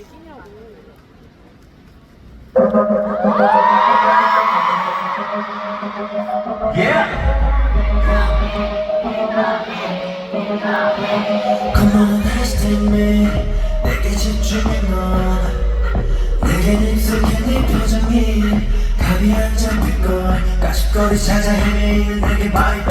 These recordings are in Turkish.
얘기냐고. Come on, hashtag me. 내게 집중해 너. 내겐 표정이. 답이 안 잡힐 걸. 까십거리 찾아 헤매이는 내게 말이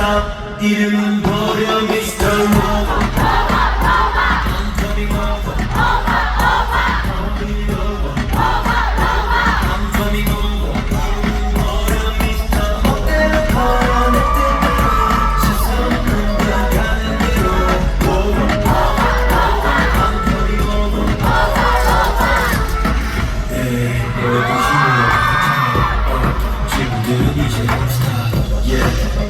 stop Didn't imperium is turn over I'm coming over Over, over I'm coming over Over, over I'm coming over Imperium is turn over Hotel para I'm coming over Over, over Hey, böyle düşünüyorum Şimdi döneceğim Yeah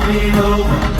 coming over.